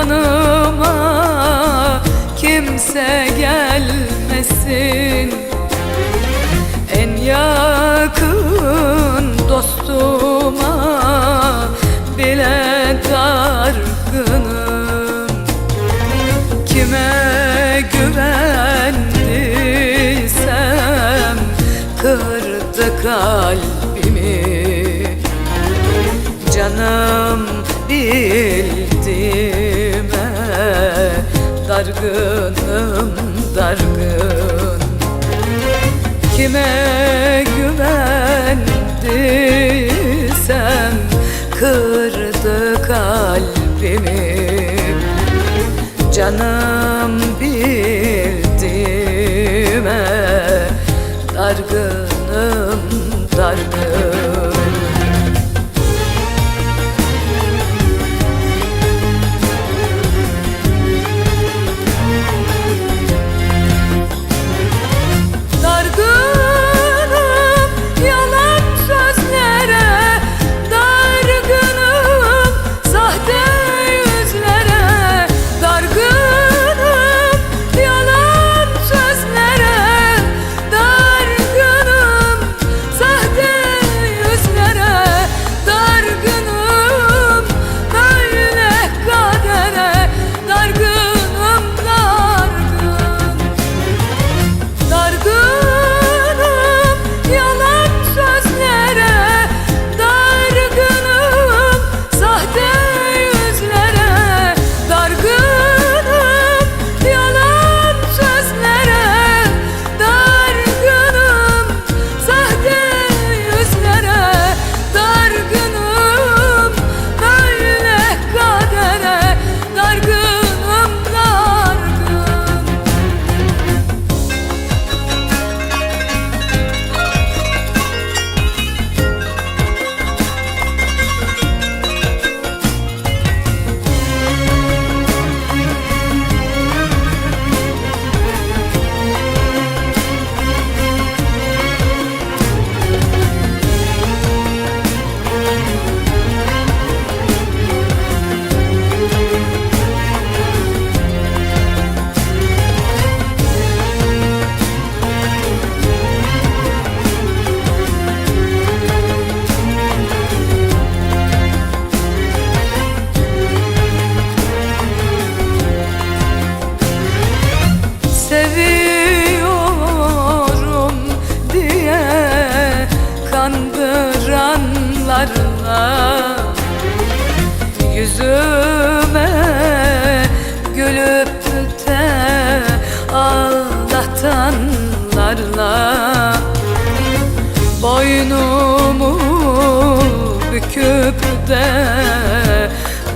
yanıma kimse gelmesin. En yakın dostuma bile dargınım. Kime güvendiysem kırdı kalbimi. Canım bildiğime dargınım dargın. Kime güvendiysem kırdı kalbimi. Canım bildiğime dargınım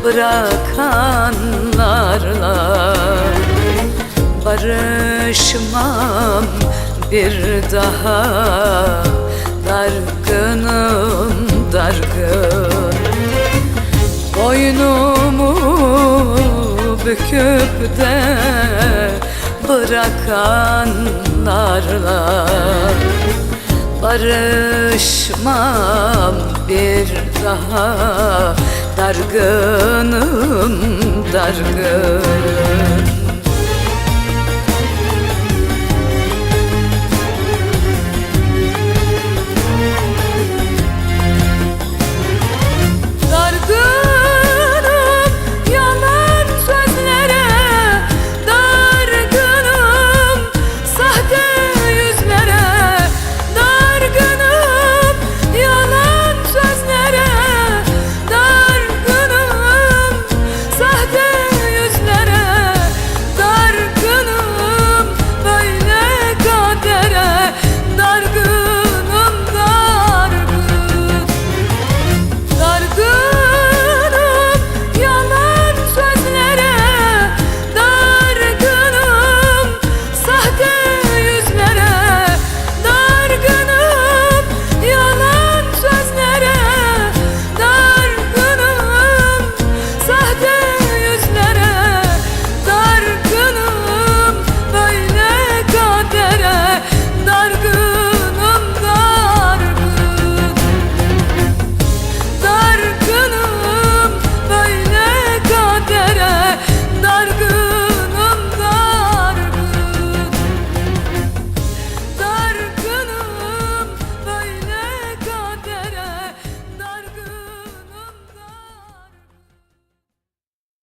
bırakanlarla Barışmam bir daha. Dargınım dargın. Boynumu büküp de bırakanlarla Barışmam bir daha Dargınım dargın